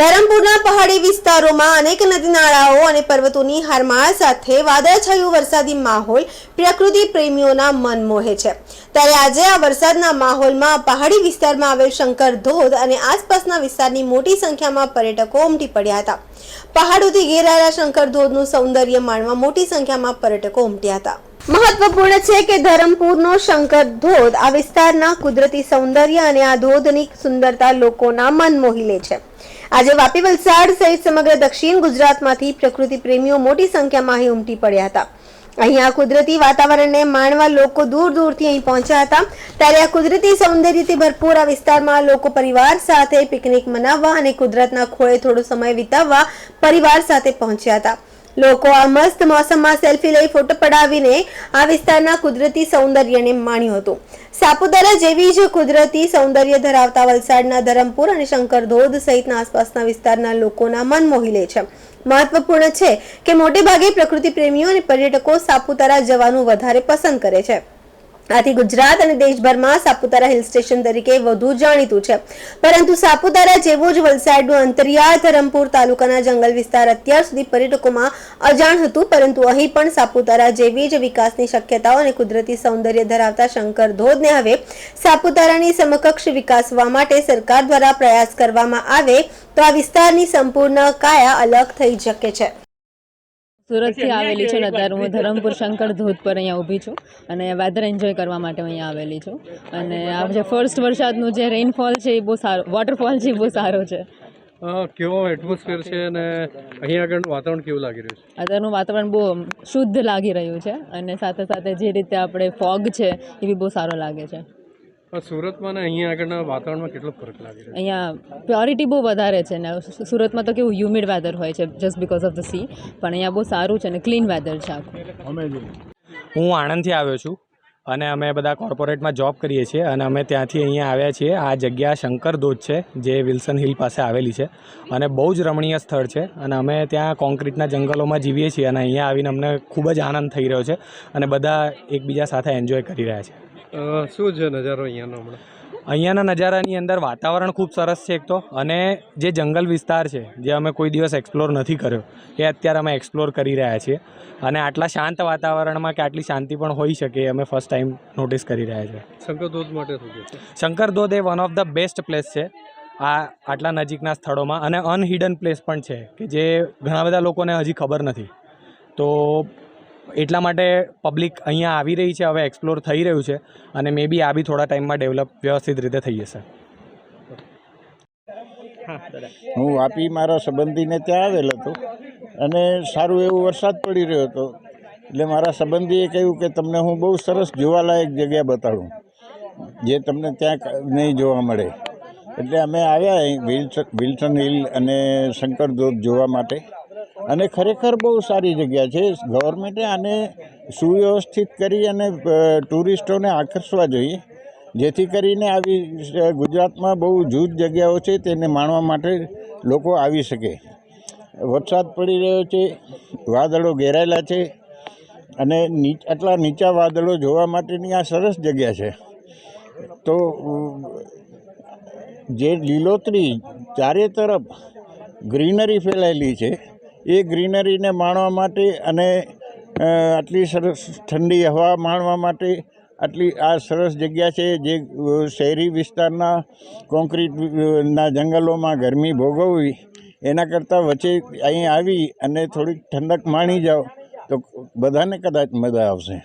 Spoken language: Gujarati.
ધરમપુરના પહાડી વિસ્તારોમાં અનેક નદી નાળાઓ અને પર્વતોની હારમાળ સાથે વાદળછાયું વરસાદી માહોલ પ્રકૃતિ પ્રેમીઓના મન મોહે છે. ત્યારે આજે આ વરસાદના માહોલમાં પહાડી વિસ્તારમાં આવેલ શંકર ધોધ અને આસપાસના વિસ્તારની મોટી સંખ્યામાં પર્યટકો ઉમટી પડ્યા હતા. પહાડોથી ઘેરાયેલા શંકર ધોધનું સૌંદર્ય માણવા મોટી સંખ્યામાં પર્યટકો ઉમટ્યા હતા. મહત્વપૂર્ણ છે કે ધરમપુરનો શંકર ધોધ આ વિસ્તારના કુદરતી સૌંદર્ય અને આ ધોધની સુંદરતા લોકોના મન મોહી લે છે. આજે વાપી વલસાડ સહિત સમગ્ર દક્ષિણ ગુજરાતમાંથી પ્રકૃતિ પ્રેમીઓ મોટી સંખ્યામાં અહીં ઉમટી પડ્યા હતા. અહીં આ કુદરતી વાતાવરણને માણવા લોકો દૂર દૂરથી અહીં પહોંચ્યા હતા. ત્યારે આ કુદરતી સૌંદર્યથી ભરપૂર આ વિસ્તારમાં લોકો પરિવાર સાથે પિકનિક મનાવવા અને કુદરતના ખોળે થોડો સમય વિતાવવા પરિવાર સાથે પહોંચ્યા હતા. લોકો આ મસ્ત મોસમમાં સેલ્ફી લઈ ફોટો પડાવીને આ વિસ્તારના કુદરતી સૌંદર્યને માણ્યું હતું. સાપુતારા જેવી જ કુદરતી સૌંદર્ય ધરાવતા વલસાડના ધરમપુર અને શંકર ધોધ સહિતના આસપાસના વિસ્તારના લોકોના મન મોહી લે છે. મહત્વપૂર્ણ છે કે મોટે ભાગે પ્રકૃતિ પ્રેમીઓ અને પર્યટકો સાપુતારા જવાનું વધારે પસંદ કરે છે. આથી ગુજરાત અને દેશભરમાં સાપુતારા હિલ સ્ટેશન તરીકે વધુ જાણીતું છે. પરંતુ સાપુતારા જેવું જ વલસાડનું અંતરિયાળ ધરમપુર તાલુકાના જંગલ વિસ્તાર અત્યાર સુધી પર્યટકોમાં અજાણ હતું, પરંતુ અહીં પણ સાપુતારા જેવી જ વિકાસની શક્યતાઓ અને કુદરતી સૌંદર્ય ધરાવતા શંકર ધોધને હવે સાપુતારાની સમકક્ષ વિકાસવા માટે સરકાર દ્વારા પ્રયાસ કરવામાં આવે, તો આ વિસ્તારની સંપૂર્ણ કાયા અલગ થઈ શકે છે. સુરતથી આવેલી છું ને અત્યારે હું ધરમપુર શંકર ધોધ પર અહીંયા ઊભી છું અને વેધર એન્જોય કરવા માટે અહીંયા આવેલી છું. અને આ જે ફર્સ્ટ વરસાદનું જે રેઇનફોલ છે એ બહુ સારો વોટરફોલ છે એ બહુ સારો છે. કેવો એટમોસ્ફિયર છે અને અહીંયા આગળનું વાતાવરણ કેવું લાગી રહ્યું છે? અત્યારનું વાતાવરણ બહુ શુદ્ધ લાગી રહ્યું છે અને સાથે સાથે જે રીતે આપણે ફોગ છે એ બી બહુ સારો લાગે છે. સુરતમાં ને અહીંયા આગળના વાતાવરણમાં કેટલો ફરક લાગે છે? અહીંયા પ્યોરિટી બહુ વધારે છે ને સુરતમાં તો કેવું હ્યુમિડ વેધર હોય છે just because of the sea પણ અહીંયા બહુ સારું છે ને ક્લીન વેધર છે આખું. હું આણંદથી આવ્યો છું. અને અમે બધા કોર્પોરેટમાં જોબ કરીએ છીએ અને અમે ત્યાંથી અહીંયા આવ્યા છીએ. આ જગ્યા શંકર ધોધ છે, જે વિલ્સન હિલ પાસે આવેલી છે અને બહુ જ રમણીય સ્થળ છે અને અમે ત્યાં કોન્ક્રીટના જંગલોમાં જીવીએ છીએ અને અહીંયા આવીને અમને ખૂબ જ આનંદ થઈ રહ્યો છે અને બધા એકબીજા સાથે એન્જોય કરી રહ્યા છે. શું છે નજારો અહીંયાનો હમણાં? અહીંયાના નજારાની અંદર વાતાવરણ ખૂબ સરસ છે એક તો. અને જે જંગલ વિસ્તાર છે જે અમે કોઈ દિવસ એક્સપ્લોર નથી કર્યો એ અત્યારે અમે એક્સપ્લોર કરી રહ્યા છીએ. અને આટલા શાંત વાતાવરણમાં કે આટલી શાંતિ પણ હોઈ શકે અમે ફર્સ્ટ ટાઈમ નોટિસ કરી રહ્યા છીએ. શંકર ધોધ માટે શંકર ધોધ એ one of the best place છે આ આટલા નજીકના સ્થળોમાં. અને અનહિડન પ્લેસ પણ છે કે જે ઘણા બધા લોકોને હજી ખબર નથી. તો એટલા માટે પબ્લિક અહીંયા આવી રહી છે, હવે એક્સપ્લોર થઈ રહ્યું છે અને મે બી આ બી થોડા ટાઈમમાં ડેવલપ વ્યવસ્થિત રીતે થઈ જશે. હું વાપી મારા સંબંધીને ત્યાં આવેલો હતો અને સારું એવું વરસાદ પડી રહ્યો હતો. એટલે મારા સંબંધીએ કહ્યું કે તમને હું બહુ સરસ જોવાલાયક જગ્યા બતાડું જે તમને ત્યાં નહીં જોવા મળે. એટલે અમે આવ્યા વિલ્સન વિલ્સન હિલ અને શંકર ધોધ જોવા માટે. અને ખરેખર બહુ સારી જગ્યા છે. ગવર્મેન્ટે આને સુવ્યવસ્થિત કરી અને ટુરિસ્ટોને આકર્ષવા જોઈએ. જેથી કરીને આવી ગુજરાતમાં બહુ જૂજ જગ્યાઓ છે તેને માણવા માટે લોકો આવી શકે. વરસાદ પડી રહ્યો છે, વાદળો ઘેરાયેલા છે અને નીચ, આટલા નીચા વાદળો જોવા માટેની આ સરસ જગ્યા છે. તો, જે લીલોતરી ચારે તરફ ગ્રીનરી ફેલાયેલી છે એ ગ્રીનરીને માણવા માટે અને આટલી સરસ ઠંડી હવા માણવા માટે આટલી, આ સરસ જગ્યા છે જે શહેરી વિસ્તારના કોન્ક્રીટના જંગલોમાં ગરમી ભોગવવી, એના કરતાં વચ્ચે અહીં આવી અને થોડીક ઠંડક માણી જાઓ, તો બધાને કદાચ મજા આવશે.